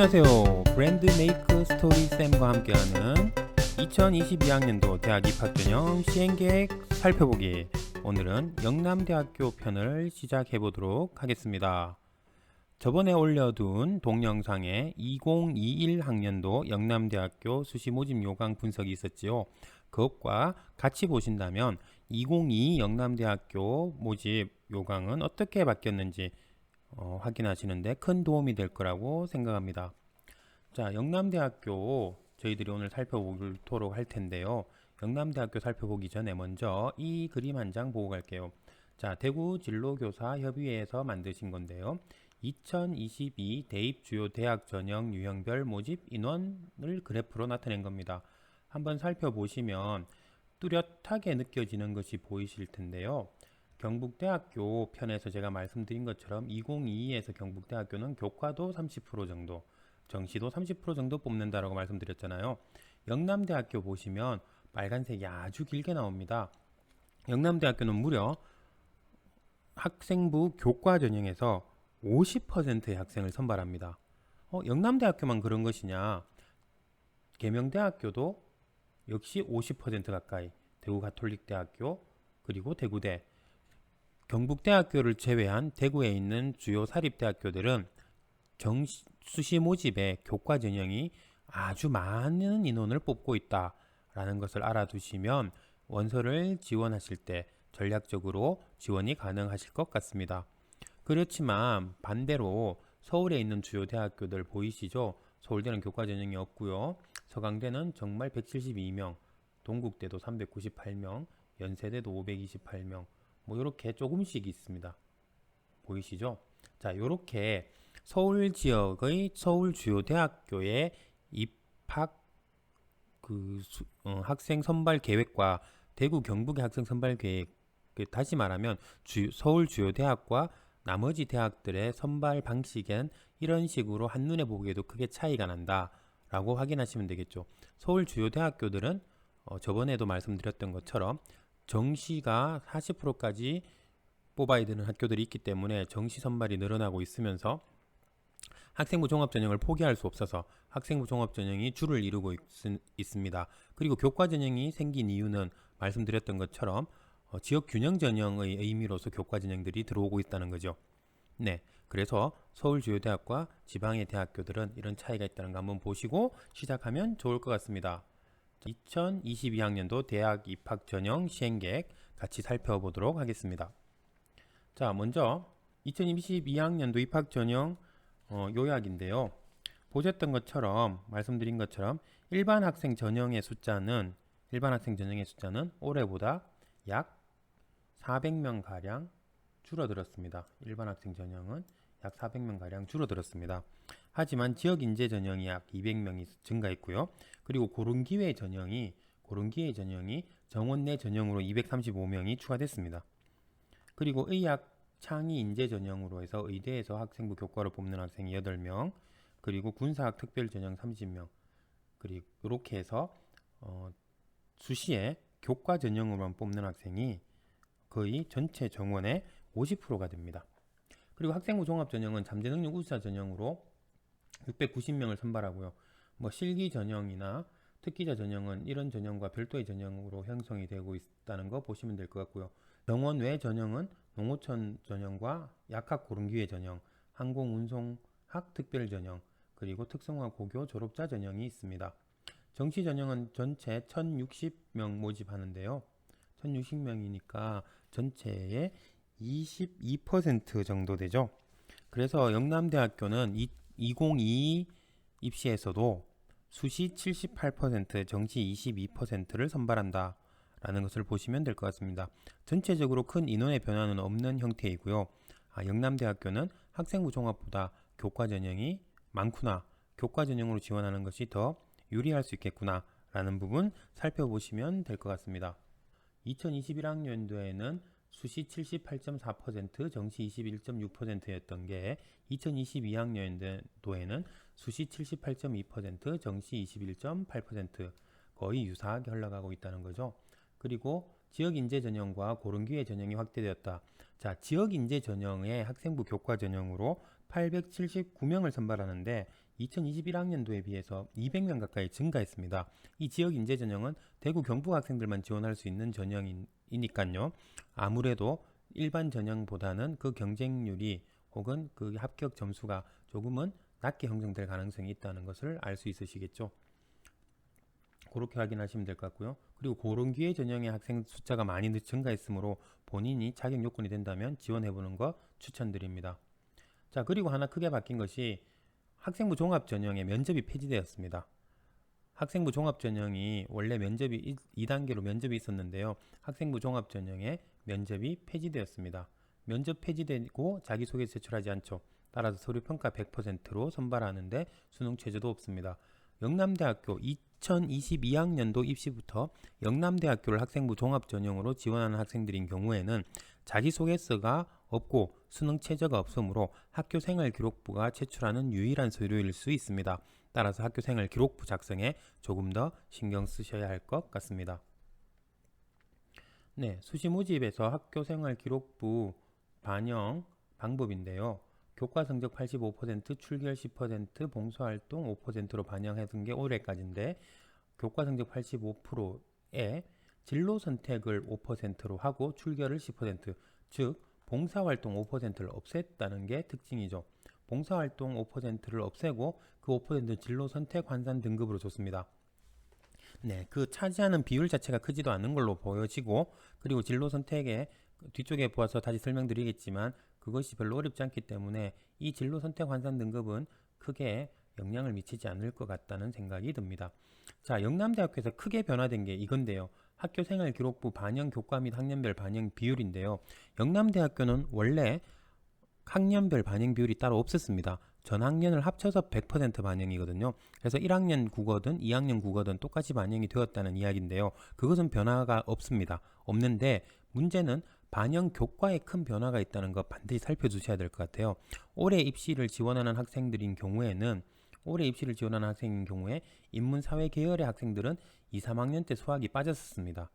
안녕하세요. 브랜드 메이크 스토리 쌤과 함께하는 2022학년도 대학 입학 전형 시행 계획 살펴보기. 오늘은 영남대학교 편을 시작해 보도록 하겠습니다. 저번에 올려둔 동영상에 2021 학년도 영남대학교 수시 모집 요강 분석이 있었지요. 그것과 같이 보신다면 2022 영남대학교 모집 요강은 어떻게 바뀌었는지 어, 확인하시는데 큰 도움이 될 거라고 생각합니다. 자, 영남대학교 저희들이 오늘 살펴보도록 할 텐데요. 영남대학교 살펴보기 전에 먼저 이 그림 한 장 보고 갈게요. 자, 대구 진로교사 협의회에서 만드신 건데요. 2022 대입 주요 대학 전형 유형별 모집 인원을 그래프로 나타낸 겁니다. 한번 살펴보시면 뚜렷하게 느껴지는 것이 보이실 텐데요. 경북대학교 편에서 제가 말씀드린 것처럼 2022에서 경북대학교는 교과도 30% 정도, 정시도 30% 정도 뽑는다라고 말씀드렸잖아요. 영남대학교 보시면 빨간색이 아주 길게 나옵니다. 영남대학교는 무려 학생부 교과 전형에서 50%의 학생을 선발합니다. 어, 영남대학교만 그런 것이냐? 계명대학교도 역시 50% 가까이, 대구 가톨릭대학교 그리고 대구대 경북대학교를 제외한 대구에 있는 주요 사립대학교들은 정시, 수시 모집의 교과 전형이 아주 많은 인원을 뽑고 있다라는 것을 알아두시면 원서를 지원하실 때 전략적으로 지원이 가능하실 것 같습니다. 그렇지만 반대로 서울에 있는 주요 대학교들 보이시죠? 서울대는 교과 전형이 없고요. 서강대는 정말 172명, 동국대도 398명, 연세대도 528명, 뭐 이렇게 조금씩 있습니다. 보이시죠? 자, 이렇게 서울 지역의 서울 주요 대학교의 입학 그 수, 어, 학생 선발 계획과 대구 경북의 학생 선발 계획 그 다시 말하면 주, 서울 주요 대학과 나머지 대학들의 선발 방식엔 이런 식으로 한눈에 보기에도 크게 차이가 난다 라고 확인하시면 되겠죠. 서울 주요 대학교들은 어, 저번에도 말씀드렸던 것처럼 정시가 40%까지 뽑아야 되는 학교들이 있기 때문에 정시 선발이 늘어나고 있으면서 학생부 종합 전형을 포기할 수 없어서 학생부 종합 전형이 줄을 이루고 있, 습니다 그리고 교과 전형이 생긴 이유는 말씀드렸던 것처럼 어, 지역 균형 전형의 의미로서 교과 전형들이 들어오고 있다는 거죠. 네. 그래서 서울 주요 대학과 지방의 대학교들은 이런 차이가 있다는 거 한번 보시고 시작하면 좋을 것 같습니다. 2022학년도 대학 입학 전형 시행 계획 같이 살펴보도록 하겠습니다. 자, 먼저 2022학년도 입학 전형 어, 요약인데요. 보셨던 것처럼 말씀드린 것처럼 일반 학생 전형의 숫자는 일반 학생 전형의 숫자는 올해보다 약 400명 가량 줄어들었습니다. 일반 학생 전형은 약 400명 가량 줄어들었습니다. 하지만 지역 인재 전형이 약 200명이 증가했고요. 그리고 고른 기회 전형이 고른 기회 전형이 정원 내 전형으로 235명이 추가됐습니다. 그리고 의학 창의 인재 전형으로 해서 의대에서 학생부 교과를 뽑는 학생이 8명, 그리고 군사학 특별 전형 30명, 그리고 이렇게 해서 어, 수시에 교과 전형으로만 뽑는 학생이 거의 전체 정원의 50%가 됩니다. 그리고 학생부 종합 전형은 잠재 능력 우수자 전형으로 690명을 선발하고요. 뭐 실기 전형이나 특기자 전형은 이런 전형과 별도의 전형으로 형성이 되고 있다는 거 보시면 될 것 같고요. 병원 외 전형은 농어촌 전형과 약학 고른기회 전형, 항공운송학 특별 전형, 그리고 특성화 고교 졸업자 전형이 있습니다. 정시 전형은 전체 1060명 모집하는데요. 1060명이니까 전체의 22% 정도 되죠. 그래서 영남대학교는 2022 입시에서도 수시 78%, 정시 22%를 선발한다. 라는 것을 보시면 될 것 같습니다. 전체적으로 큰 인원의 변화는 없는 형태이고요. 아, 영남대학교는 학생부 종합보다 교과 전형이 많구나. 교과 전형으로 지원하는 것이 더 유리할 수 있겠구나. 라는 부분 살펴보시면 될 것 같습니다. 2021학년도에는 수시 78.4%, 정시 21.6%였던 게 2022학년도에는 수시 78.2%, 정시 21.8% 거의 유사하게 흘러가고 있다는 거죠. 그리고 지역 인재 전형과 고른 기회 전형이 확대되었다. 자, 지역 인재 전형의 학생부 교과 전형으로 879명을 선발하는데 2021학년도에 비해서 200명 가까이 증가했습니다. 이 지역 인재 전형은 대구 경북 학생들만 지원할 수 있는 전형이니까요. 아무래도 일반 전형보다는 그 경쟁률이 혹은 그 합격 점수가 조금은 낮게 형성될 가능성이 있다는 것을 알 수 있으시겠죠. 그렇게 확인하시면 될 것 같고요. 그리고 그런 기회 전형의 학생 숫자가 많이 늘- 증가했으므로 본인이 자격 요건이 된다면 지원해보는 거 추천드립니다. 자, 그리고 하나 크게 바뀐 것이 학생부 종합 전형의 면접이 폐지되었습니다. 학생부 종합 전형이 원래 면접이 2단계로 면접이 있었는데요. 학생부 종합 전형의 면접이 폐지되었습니다. 면접 폐지되고 자기소개 제출하지 않죠. 따라서 서류 평가 100%로 선발하는데 수능 최저도 없습니다. 영남대학교 2022학년도 입시부터 영남대학교를 학생부 종합 전형으로 지원하는 학생들인 경우에는 자기소개서가 없고 수능 최저가 없으므로 학교생활 기록부가 제출하는 유일한 서류일 수 있습니다. 따라서 학교생활 기록부 작성에 조금 더 신경 쓰셔야 할 것 같습니다. 네, 수시 모집에서 학교생활 기록부 반영 방법인데요. 교과 성적 85%, 출결 10%, 봉사활동 5%로 반영해둔 게 올해까지인데 교과 성적 85%에 진로 선택을 5%로 하고 출결을 10%, 즉 봉사활동 5%를 없앴다는 게 특징이죠. 봉사활동 5%를 없애고 그 5% 진로 선택 환산 등급으로 줬습니다. 네, 그 차지하는 비율 자체가 크지도 않은 걸로 보여지고 그리고 진로 선택에 뒤쪽에 보아서 다시 설명드리겠지만 그것이 별로 어렵지 않기 때문에 이 진로 선택 환산 등급은 크게 영향을 미치지 않을 것 같다는 생각이 듭니다. 자, 영남대학교에서 크게 변화된 게 이건데요. 학교생활 기록부 반영 교과 및 학년별 반영 비율인데요. 영남대학교는 원래 학년별 반영 비율이 따로 없었습니다. 전 학년을 합쳐서 100% 반영이거든요. 그래서 1학년 국어든 2학년 국어든 똑같이 반영이 되었다는 이야기인데요. 그것은 변화가 없습니다. 없는데 문제는 반영 교과에 큰 변화가 있다는 거 반드시 살펴주셔야 될 것 같아요. 올해 입시를 지원하는 학생들인 경우에는 올해 입시를 지원하는 학생인 경우에 인문사회 계열의 학생들은 2, 3학년 때 수학이 빠졌었습니다.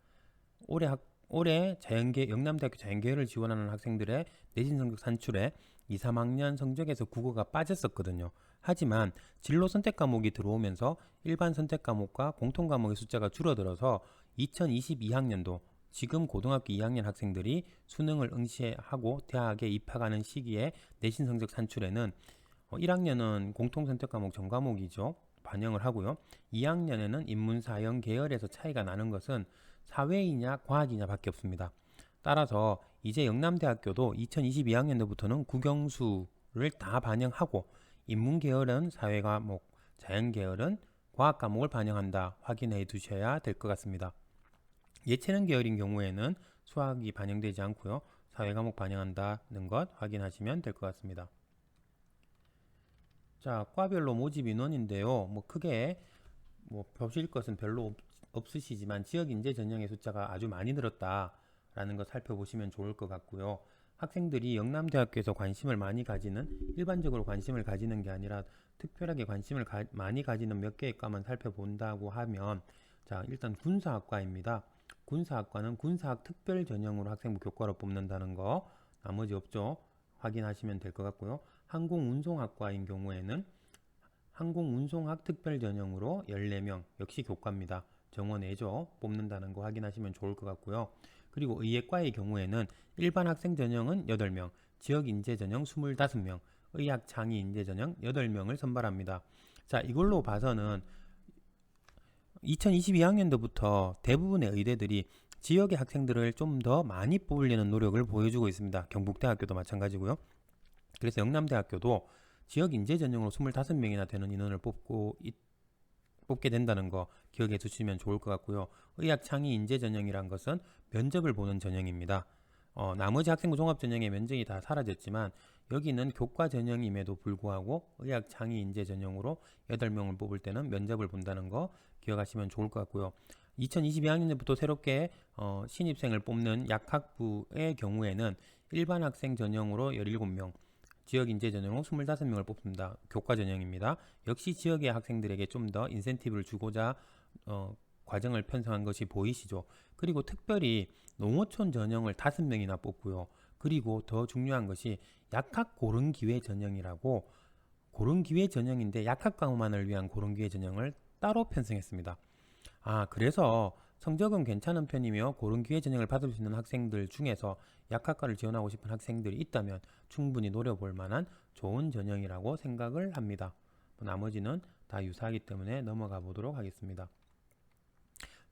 올해 학, 올해 자연계 영남대학교 자연계열을 지원하는 학생들의 내신 성적 산출에 2, 3학년 성적에서 국어가 빠졌었거든요. 하지만 진로 선택 과목이 들어오면서 일반 선택 과목과 공통 과목의 숫자가 줄어들어서 2022학년도 지금 고등학교 2학년 학생들이 수능을 응시하고 대학에 입학하는 시기에 내신 성적 산출에는 1학년은 공통 선택 과목 전 과목이죠. 반영을 하고요. 2학년에는 인문사형 계열에서 차이가 나는 것은 사회이냐 과학이냐 밖에 없습니다. 따라서 이제 영남대학교도 2022학년도부터는 국영수를 다 반영하고 인문 계열은 사회 과목, 자연 계열은 과학 과목을 반영한다 확인해 두셔야 될 것 같습니다. 예체능 계열인 경우에는 수학이 반영되지 않고요. 사회 과목 반영한다는 것 확인하시면 될 것 같습니다. 자, 과별로 모집 인원인데요. 뭐 크게 뭐 보실 것은 별로 없, 없으시지만 지역 인재 전형의 숫자가 아주 많이 늘었다라는 것 살펴보시면 좋을 것 같고요. 학생들이 영남대학교에서 관심을 많이 가지는 일반적으로 관심을 가지는 게 아니라 특별하게 관심을 가, 많이 가지는 몇 개의 과만 살펴본다고 하면 자 일단 군사학과입니다. 군사학과는 군사학 특별 전형으로 학생부 교과로 뽑는다는 거 나머지 없죠. 확인하시면 될 것 같고요. 항공운송학과인 경우에는 항공운송학 특별 전형으로 14명 역시 교과입니다. 정원 외죠 뽑는다는 거 확인하시면 좋을 것 같고요. 그리고 의예과의 경우에는 일반 학생 전형은 8명, 지역 인재 전형 25명, 의학 장애 인재 전형 8명을 선발합니다. 자, 이걸로 봐서는 2022학년도부터 대부분의 의대들이 지역의 학생들을 좀 더 많이 뽑으려는 노력을 보여주고 있습니다. 경북대학교도 마찬가지고요. 그래서 영남대학교도 지역 인재 전형으로 25명이나 되는 인원을 뽑고 있, 뽑게 된다는 거 기억해 두시면 좋을 것 같고요. 의학 창의 인재 전형이란 것은 면접을 보는 전형입니다. 어, 나머지 학생부 종합 전형의 면접이 다 사라졌지만 여기는 교과 전형임에도 불구하고 의학 창의 인재 전형으로 8명을 뽑을 때는 면접을 본다는 거 기억하시면 좋을 것 같고요. 2022학년부터 새롭게 어, 신입생을 뽑는 약학부의 경우에는 일반 학생 전형으로 17명, 지역 인재 전형으로 25명을 뽑습니다. 교과 전형입니다. 역시 지역의 학생들에게 좀 더 인센티브를 주고자 어, 과정을 편성한 것이 보이시죠. 그리고 특별히 농어촌 전형을 5명이나 뽑고요. 그리고 더 중요한 것이 약학 고른 기회 전형이라고 그런 기회 전형인데 약학과만을 위한 그런 기회 전형을 따로 편성했습니다. 아, 그래서 성적은 괜찮은 편이며 그런 기회 전형을 받을 수 있는 학생들 중에서 약학과를 지원하고 싶은 학생들이 있다면 충분히 노려볼 만한 좋은 전형이라고 생각을 합니다. 뭐 나머지는 다 유사하기 때문에 넘어가 보도록 하겠습니다.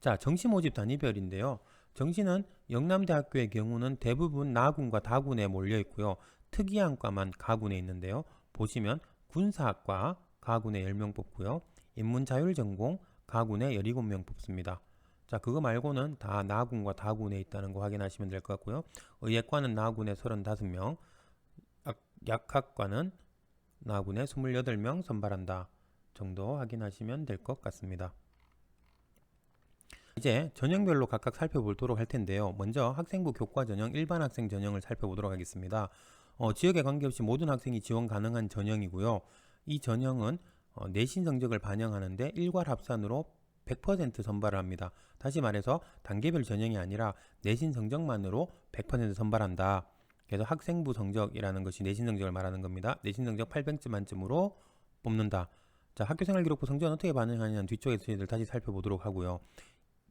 자, 정시 모집 단위별인데요. 정시는 영남대학교의 경우는 대부분 나군과 다군에 몰려 있고요. 특이한 과만 가군에 있는데요. 보시면 군사학과 가군에 10명 뽑고요. 인문자율 전공 가군에 17명 뽑습니다. 자, 그거 말고는 다 나군과 다군에 있다는 거 확인하시면 될 것 같고요. 의예과는 나군에 35명, 약- 약학과는 나군에 28명 선발한다 정도 확인하시면 될 것 같습니다. 이제 전형별로 각각 살펴보도록 할 텐데요. 먼저 학생부 교과 전형, 일반 학생 전형을 살펴보도록 하겠습니다. 어, 지역에 관계없이 모든 학생이 지원 가능한 전형이고요. 이 전형은 어, 내신 성적을 반영하는데 일괄 합산으로 100% 선발을 합니다. 다시 말해서 단계별 전형이 아니라 내신 성적만으로 100% 선발한다. 그래서 학생부 성적이라는 것이 내신 성적을 말하는 겁니다. 내신 성적 800점 만점으로 뽑는다. 자, 학교생활 기록부 성적은 어떻게 반영하냐는 뒤쪽에서 저희들 다시 살펴보도록 하고요.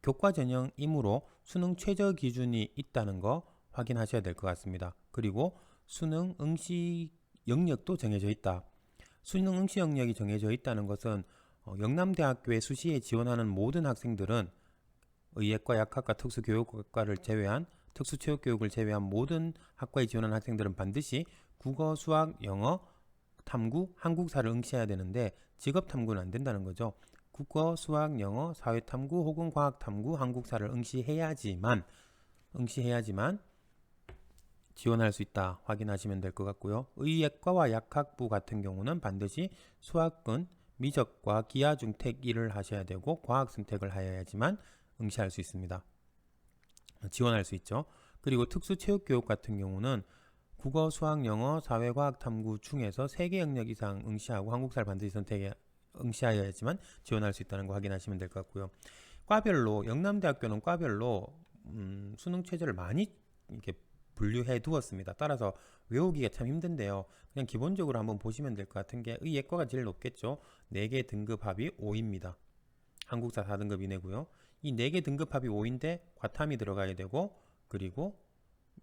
교과 전형이므로 수능 최저 기준이 있다는 거 확인하셔야 될 것 같습니다. 그리고 수능 응시 영역도 정해져 있다. 수능 응시 영역이 정해져 있다는 것은 어, 영남대학교의 수시에 지원하는 모든 학생들은 의예과, 약학과, 특수교육과를 제외한 특수체육교육을 제외한 모든 학과에 지원하는 학생들은 반드시 국어, 수학, 영어, 탐구, 한국사를 응시해야 되는데 직업 탐구는 안 된다는 거죠. 국어, 수학, 영어, 사회탐구 혹은 과학탐구, 한국사를 응시해야지만 응시해야지만 지원할 수 있다 확인하시면 될 것 같고요. 의예과와 약학부 같은 경우는 반드시 수학은 미적과 기하 중택 1을 하셔야 되고 과학 선택을 하여야지만 응시할 수 있습니다. 지원할 수 있죠. 그리고 특수체육교육 같은 경우는 국어, 수학, 영어, 사회과학 탐구 중에서 3개 영역 이상 응시하고 한국사를 반드시 선택해 응시하여야지만 지원할 수 있다는 거 확인하시면 될 것 같고요. 과별로 영남대학교는 과별로 음, 수능 체제를 많이 이렇게 분류해 두었습니다. 따라서 외우기가 참 힘든데요. 그냥 기본적으로 한번 보시면 될 것 같은 게 의예과가 제일 높겠죠. 4개 등급 합이 5입니다. 한국사 4등급 이내고요. 이 4개 등급 합이 5인데 과탐이 들어가야 되고 그리고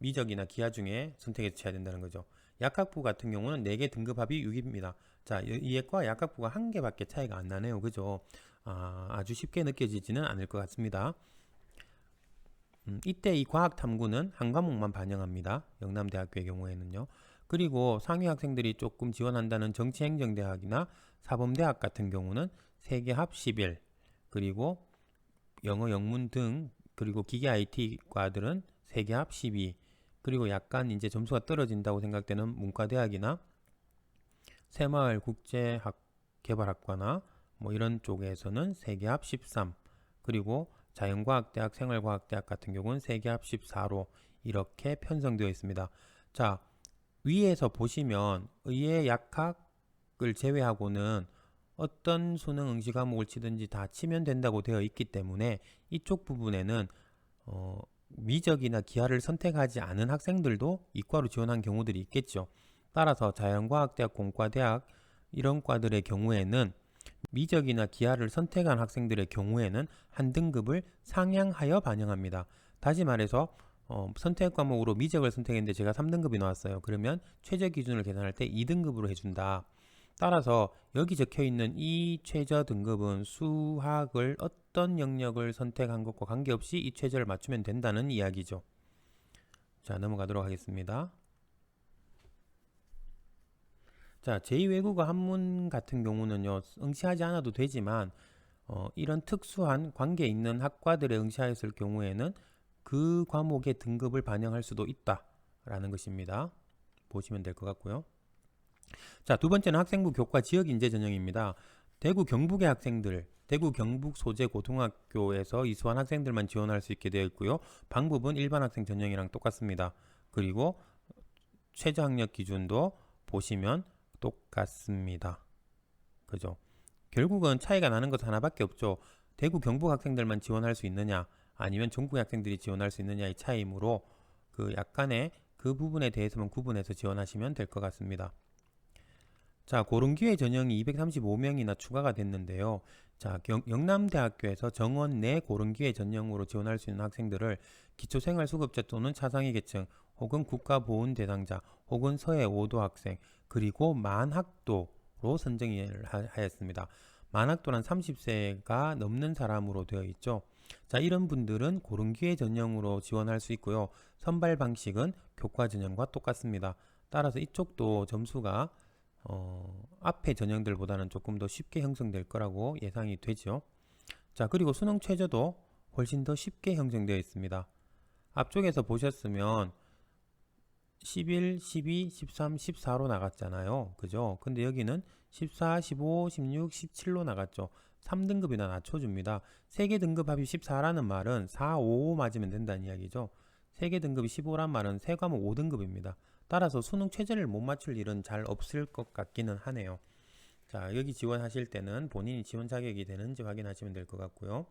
미적이나 기하 중에 선택해서 쳐야 된다는 거죠. 약학부 같은 경우는 4개 등급 합이 6입니다. 자, 이예과 약학부가 한 개밖에 차이가 안 나네요. 그죠? 아, 아주 쉽게 느껴지지는 않을 것 같습니다. 음, 이때 이 과학 탐구는 한 과목만 반영합니다. 영남대학교의 경우에는요. 그리고 상위 학생들이 조금 지원한다는 정치행정대학이나 사범대학 같은 경우는 세계 합 11, 그리고 영어, 영문 등 그리고 기계 IT 과들은 세계 합 12, 그리고 약간 이제 점수가 떨어진다고 생각되는 문과대학이나 새마을 국제학 개발학과나 뭐 이런 쪽에서는 세계 합 13, 그리고 자연과학대학, 생활과학대학 같은 경우는 세계 합 14로 이렇게 편성되어 있습니다. 자, 위에서 보시면 의예 약학을 제외하고는 어떤 수능 응시 과목을 치든지 다 치면 된다고 되어 있기 때문에 이쪽 부분에는 어, 미적이나 기하를 선택하지 않은 학생들도 이과로 지원한 경우들이 있겠죠. 따라서 자연과학대학, 공과대학 이런 과들의 경우에는 미적이나 기하를 선택한 학생들의 경우에는 한 등급을 상향하여 반영합니다. 다시 말해서 어, 선택 과목으로 미적을 선택했는데 제가 3등급이 나왔어요. 그러면 최저 기준을 계산할 때 2등급으로 해준다. 따라서 여기 적혀 있는 이 최저 등급은 수학을 어떤 영역을 선택한 것과 관계없이 이 최저를 맞추면 된다는 이야기죠. 자, 넘어가도록 하겠습니다. 자, 제2외국어 한문 같은 경우는요, 응시하지 않아도 되지만, 어, 이런 특수한 관계 있는 학과들에 응시하였을 경우에는 그 과목의 등급을 반영할 수도 있다라는 것입니다. 보시면 될 것 같고요. 자, 두 번째는 학생부 교과 지역 인재 전형입니다. 대구 경북의 학생들, 대구 경북 소재 고등학교에서 이수한 학생들만 지원할 수 있게 되어 있고요. 방법은 일반 학생 전형이랑 똑같습니다. 그리고 최저 학력 기준도 보시면 똑같습니다. 그죠? 결국은 차이가 나는 것 하나밖에 없죠. 대구 경북 학생들만 지원할 수 있느냐, 아니면 전국 학생들이 지원할 수 있느냐의 차이므로 그 약간의 그 부분에 대해서만 구분해서 지원하시면 될 것 같습니다. 자, 고른기회 전형이 235명이나 추가가 됐는데요. 자, 경- 영남대학교에서 정원 내 고른기회 전형으로 지원할 수 있는 학생들을 기초생활수급자 또는 차상위 계층 혹은 국가보훈 대상자 혹은 서해 5도 학생 그리고 만학도로 선정을 하- 하였습니다. 만학도란 30세가 넘는 사람으로 되어 있죠. 자, 이런 분들은 고른기회 전형으로 지원할 수 있고요. 선발 방식은 교과 전형과 똑같습니다. 따라서 이쪽도 점수가 어, 앞의 전형들보다는 조금 더 쉽게 형성될 거라고 예상이 되죠. 자, 그리고 수능 최저도 훨씬 더 쉽게 형성되어 있습니다. 앞쪽에서 보셨으면 11, 12, 13, 14로 나갔잖아요. 그죠? 근데 여기는 14, 15, 16, 17로 나갔죠. 3등급이나 낮춰줍니다. 세개 등급 합이 14라는 말은 4, 5 맞으면 된다는 이야기죠. 세개 등급이 15란 말은 세 과목 5등급입니다. 따라서 수능 최저를 못 맞출 일은 잘 없을 것 같기는 하네요. 자, 여기 지원하실 때는 본인이 지원 자격이 되는지 확인하시면 될 것 같고요.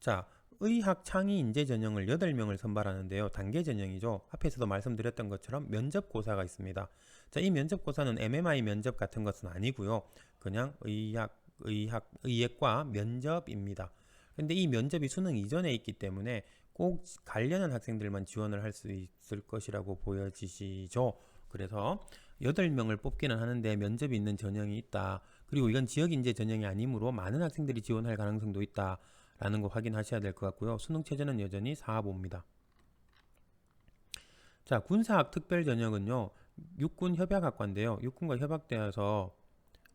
자, 의학 창의 인재 전형을 8명을 선발하는데요. 단계 전형이죠. 앞에서도 말씀드렸던 것처럼 면접고사가 있습니다. 자, 이 면접고사는 MMI 면접 같은 것은 아니고요. 그냥 의학, 의학, 의예과 면접입니다. 근데 이 면접이 수능 이전에 있기 때문에 꼭 관련한 학생들만 지원을 할 수 있을 것이라고 보여지시죠. 그래서 8명을 뽑기는 하는데 면접이 있는 전형이 있다. 그리고 이건 지역 인재 전형이 아니므로 많은 학생들이 지원할 가능성도 있다. 라는 거 확인하셔야 될 것 같고요. 수능 체제는 여전히 4보입니다. 자, 군사학 특별 전형은요. 육군 협약학과인데요. 육군과 협약되어서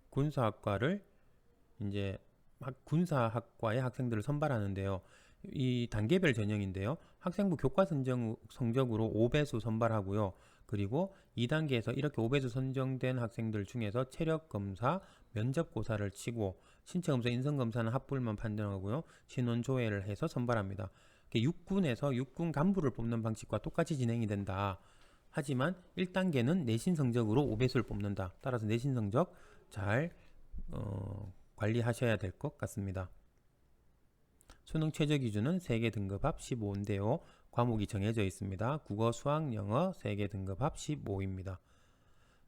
군사학과를 이제 학- 군사학과의 학생들을 선발하는데요. 이 단계별 전형인데요. 학생부 교과 선정 성적으로 5배수 선발하고요. 그리고 2단계에서 이렇게 5배수 선정된 학생들 중에서 체력 검사, 면접 고사를 치고 신체 검사, 인성 검사는 합불만 판정하고요. 신원 조회를 해서 선발합니다. 육군에서 육군 간부를 뽑는 방식과 똑같이 진행이 된다. 하지만 1단계는 내신 성적으로 5배수를 뽑는다. 따라서 내신 성적 잘 어, 관리하셔야 될 것 같습니다. 수능 최저 기준은 3개 등급 합 15인데요. 과목이 정해져 있습니다. 국어, 수학, 영어 3개 등급 합 15입니다.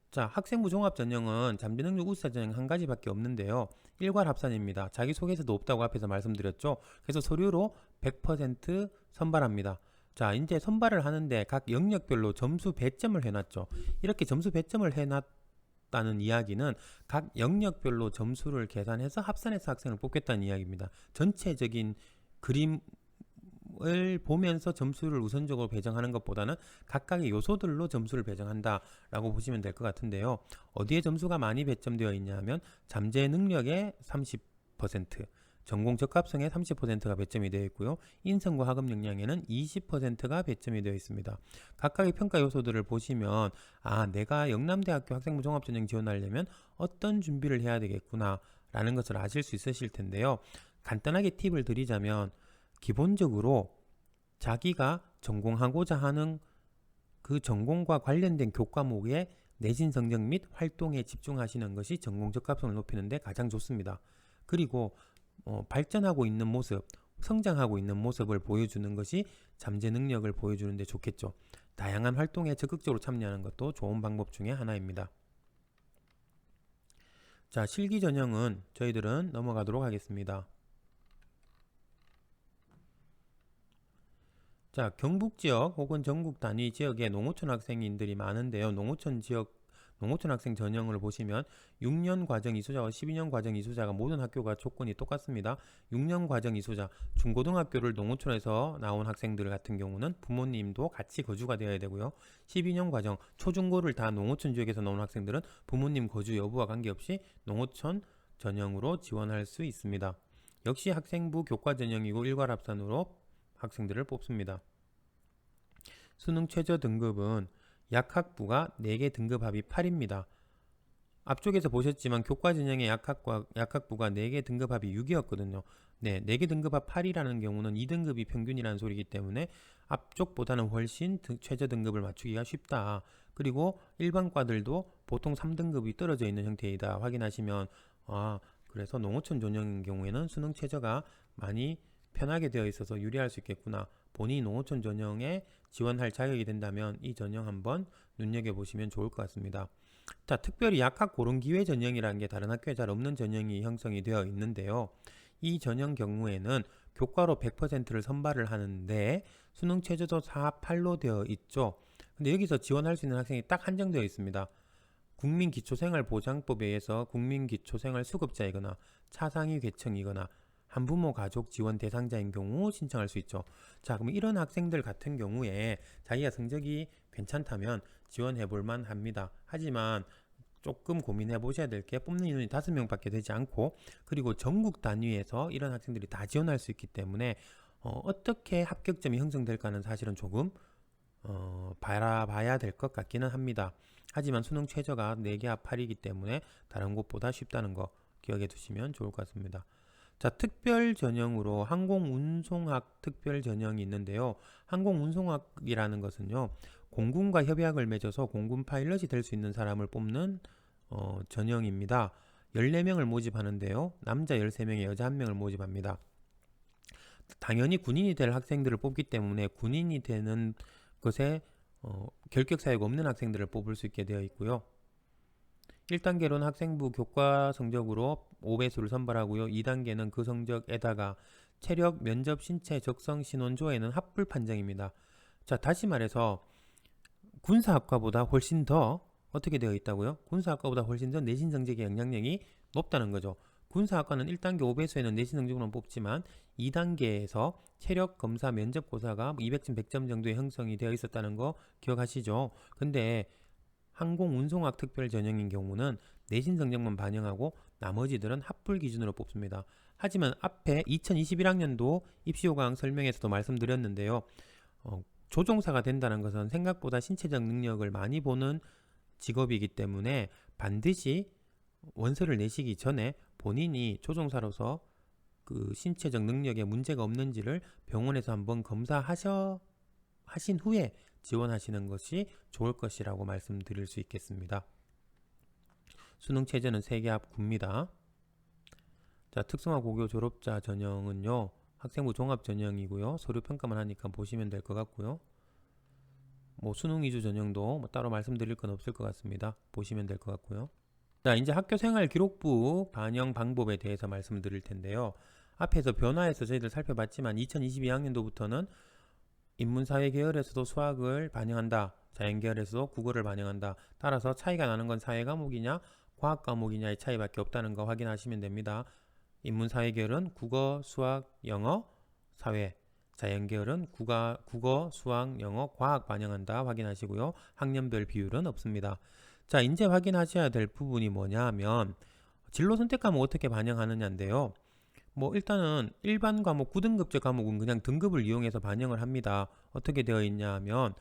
자, 학생부 종합 전형은 잠재능력 우수자 전형 한 가지밖에 없는데요. 일괄 합산입니다. 자기소개서도 없다고 앞에서 말씀드렸죠. 그래서 서류로 100% 선발합니다. 자, 이제 선발을 하는데 각 영역별로 점수 배점을 해놨죠. 이렇게 점수 배점을 해놨다는 이야기는 각 영역별로 점수를 계산해서 합산해서 학생을 뽑겠다는 이야기입니다. 전체적인 그림을 보면서 점수를 우선적으로 배정하는 것보다는 각각의 요소들로 점수를 배정한다라고 보시면 될 것 같은데요. 어디에 점수가 많이 배점되어 있냐면 잠재 능력의 30%, 전공 적합성의 30%가 배점이 되어 있고요. 인성과 학업 역량에는 20%가 배점이 되어 있습니다. 각각의 평가 요소들을 보시면 아 내가 영남대학교 학생부 종합전형 지원하려면 어떤 준비를 해야 되겠구나 라는 것을 아실 수 있으실 텐데요. 간단하게 팁을 드리자면 기본적으로 자기가 전공하고자 하는 그 전공과 관련된 교과목의 내신 성적 및 활동에 집중하시는 것이 전공 적합성을 높이는 데 가장 좋습니다. 그리고 어, 발전하고 있는 모습, 성장하고 있는 모습을 보여주는 것이 잠재 능력을 보여주는 데 좋겠죠. 다양한 활동에 적극적으로 참여하는 것도 좋은 방법 중에 하나입니다. 자, 실기 전형은 저희들은 넘어가도록 하겠습니다. 자, 경북 지역 혹은 전국 단위 지역에 농어촌 학생인들이 많은데요. 농어촌 지역 농어촌 학생 전형을 보시면 6년 과정 이수자와 12년 과정 이수자가 모든 학교가 조건이 똑같습니다. 6년 과정 이수자, 중고등학교를 농어촌에서 나온 학생들 같은 경우는 부모님도 같이 거주가 되어야 되고요. 12년 과정, 초중고를 다 농어촌 지역에서 나온 학생들은 부모님 거주 여부와 관계없이 농어촌 전형으로 지원할 수 있습니다. 역시 학생부 교과 전형이고 일괄 합산으로 학생들을 뽑습니다. 수능 최저 등급은 약학부가 4개 등급 합이 8입니다. 앞쪽에서 보셨지만 교과 전형의 약학과, 약학부가 4개 등급 합이 6이었거든요. 네, 4개 등급 합 8이라는 경우는 2등급이 평균이라는 소리이기 때문에 앞쪽보다는 훨씬 등- 최저 등급을 맞추기가 쉽다. 그리고 일반과들도 보통 3등급이 떨어져 있는 형태이다. 확인하시면 아, 그래서 농어촌 전형인 경우에는 수능 최저가 많이 편하게 되어 있어서 유리할 수 있겠구나. 본인이 농어촌 전형에 지원할 자격이 된다면 이 전형 한번 눈여겨보시면 좋을 것 같습니다. 자, 특별히 약학 고른 기회 전형이라는 게 다른 학교에 잘 없는 전형이 형성이 되어 있는데요. 이 전형 경우에는 교과로 100%를 선발을 하는데 수능 최저도 4, 8로 되어 있죠. 근데 여기서 지원할 수 있는 학생이 딱 한정되어 있습니다. 국민기초생활보장법에 의해서 국민기초생활수급자이거나 차상위 계층이거나 한부모 가족 지원 대상자인 경우 신청할 수 있죠. 자, 그럼 이런 학생들 같은 경우에 자기가 성적이 괜찮다면 지원해 볼 만 합니다. 하지만 조금 고민해 보셔야 될 게 뽑는 인원이 다섯 명밖에 되지 않고 그리고 전국 단위에서 이런 학생들이 다 지원할 수 있기 때문에 어, 어떻게 합격점이 형성될까는 사실은 조금 어, 바라봐야 될 것 같기는 합니다. 하지만 수능 최저가 4개 합 8이기 때문에 다른 곳보다 쉽다는 거 기억해 두시면 좋을 것 같습니다. 자, 특별 전형으로 항공운송학 특별 전형이 있는데요. 항공운송학이라는 것은요. 공군과 협약을 맺어서 공군 파일럿이 될 수 있는 사람을 뽑는 어, 전형입니다. 14명을 모집하는데요. 남자 13명에 여자 1명을 모집합니다. 당연히 군인이 될 학생들을 뽑기 때문에 군인이 되는 것에 어, 결격 사유가 없는 학생들을 뽑을 수 있게 되어 있고요. 1단계로는 학생부 교과 성적으로 5배수를 선발하고요. 2단계는 그 성적에다가 체력, 면접, 신체, 적성, 신원, 조회는 합불 판정입니다. 자, 다시 말해서 군사학과보다 훨씬 더 어떻게 되어 있다고요? 군사학과보다 훨씬 더 내신 성적의 영향력이 높다는 거죠. 군사학과는 1단계 5배수에는 내신 성적으로 뽑지만 2단계에서 체력 검사 면접 고사가 200점 100점 정도의 형성이 되어 있었다는 거 기억하시죠? 근데 항공 운송학 특별 전형인 경우는 내신 성적만 반영하고 나머지들은 합불 기준으로 뽑습니다. 하지만 앞에 2021학년도 입시 요강 설명에서도 말씀드렸는데요. 어, 조종사가 된다는 것은 생각보다 신체적 능력을 많이 보는 직업이기 때문에 반드시 원서를 내시기 전에 본인이 조종사로서 그 신체적 능력에 문제가 없는지를 병원에서 한번 검사하셔 하신 후에 지원하시는 것이 좋을 것이라고 말씀드릴 수 있겠습니다. 수능 체제는 3개 합 9입니다. 자, 특성화 고교 졸업자 전형은요. 학생부 종합 전형이고요. 서류 평가만 하니까 보시면 될 것 같고요. 뭐 수능 위주 전형도 뭐 따로 말씀드릴 건 없을 것 같습니다. 보시면 될 것 같고요. 자, 이제 학교 생활 기록부 반영 방법에 대해서 말씀드릴 텐데요. 앞에서 변화해서 저희들 살펴봤지만 2022학년도부터는 인문사회 계열에서도 수학을 반영한다. 자연 계열에서도 국어를 반영한다. 따라서 차이가 나는 건 사회 과목이냐 과학 과목이냐의 차이밖에 없다는 거 확인하시면 됩니다. 인문사회 계열은 국어, 수학, 영어, 사회. 자연 계열은 국어, 국어, 수학, 영어, 과학 반영한다 확인하시고요. 학년별 비율은 없습니다. 자, 이제 확인하셔야 될 부분이 뭐냐 하면 진로 선택 과목 어떻게 반영하느냐인데요. 뭐 일단은 일반 과목 9등급제 과목은 그냥 등급을 이용해서 반영을 합니다. 어떻게 되어 있냐 하면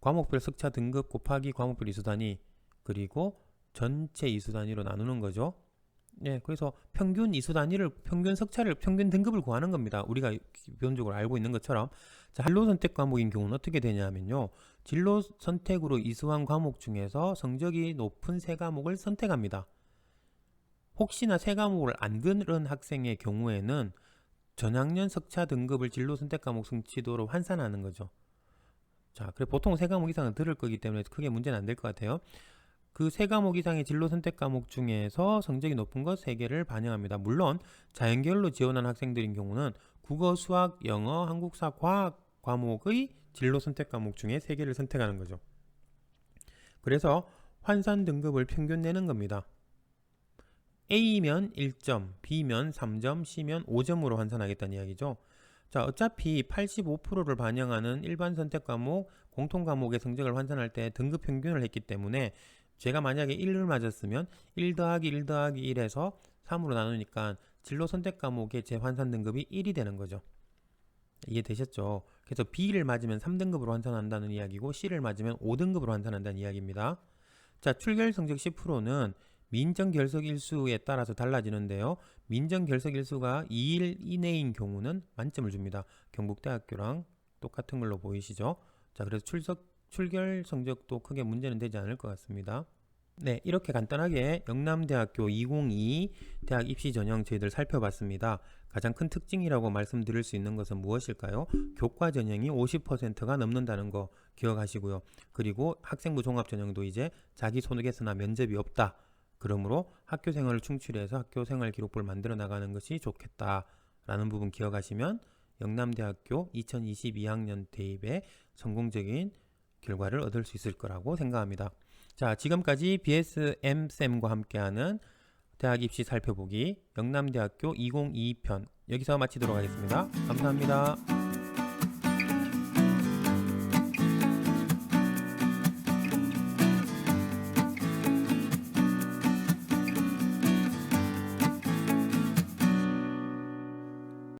과목별 석차 등급 곱하기 과목별 이수 단위 그리고 전체 이수 단위로 나누는 거죠. 네, 그래서 평균 이수 단위를 평균 석차를 평균 등급을 구하는 겁니다. 우리가 기본적으로 알고 있는 것처럼 자, 진로 선택 과목인 경우는 어떻게 되냐면요. 진로 선택으로 이수한 과목 중에서 성적이 높은 세 과목을 선택합니다. 혹시나 세 과목을 안 들은 학생의 경우에는 전학년 석차 등급을 진로 선택 과목 성취도로 환산하는 거죠. 자, 그래 보통 세 과목 이상은 들을 거기 때문에 크게 문제는 안 될 것 같아요. 그 세 과목 이상의 진로 선택 과목 중에서 성적이 높은 것 세 개를 반영합니다. 물론 자연계열로 지원한 학생들인 경우는 국어, 수학, 영어, 한국사, 과학 과목의 진로 선택 과목 중에 세 개를 선택하는 거죠. 그래서 환산 등급을 평균 내는 겁니다. A면 1점, B면 3점, C면 5점으로 환산하겠다는 이야기죠. 자, 어차피 85%를 반영하는 일반 선택 과목, 공통 과목의 성적을 환산할 때 등급 평균을 했기 때문에 제가 만약에 1을 맞았으면 1 더하기 1 더하기 1에서 3으로 나누니까 진로 선택 과목의 제 환산 등급이 1이 되는 거죠. 이해되셨죠? 그래서 B를 맞으면 3등급으로 환산한다는 이야기고 C를 맞으면 5등급으로 환산한다는 이야기입니다. 자, 출결 성적 10%는 민정 결석 일수에 따라서 달라지는데요. 민정 결석 일수가 2일 이내인 경우는 만점을 줍니다. 경북대학교랑 똑같은 걸로 보이시죠? 자, 그래서 출석 출결 성적도 크게 문제는 되지 않을 것 같습니다. 네, 이렇게 간단하게 영남대학교 2022 대학 입시 전형 저희들 살펴봤습니다. 가장 큰 특징이라고 말씀드릴 수 있는 것은 무엇일까요? 교과 전형이 50%가 넘는다는 거 기억하시고요. 그리고 학생부 종합 전형도 이제 자기 소득에서나 면접이 없다. 그러므로 학교 생활을 충출해서 학교 생활 기록부를 만들어 나가는 것이 좋겠다라는 부분 기억하시면 영남대학교 2022학년 대입에 성공적인 결과를 얻을 수 있을 거라고 생각합니다. 자, 지금까지 BSM 쌤과 함께하는 대학 입시 살펴보기 영남대학교 2022편 여기서 마치도록 하겠습니다. 감사합니다.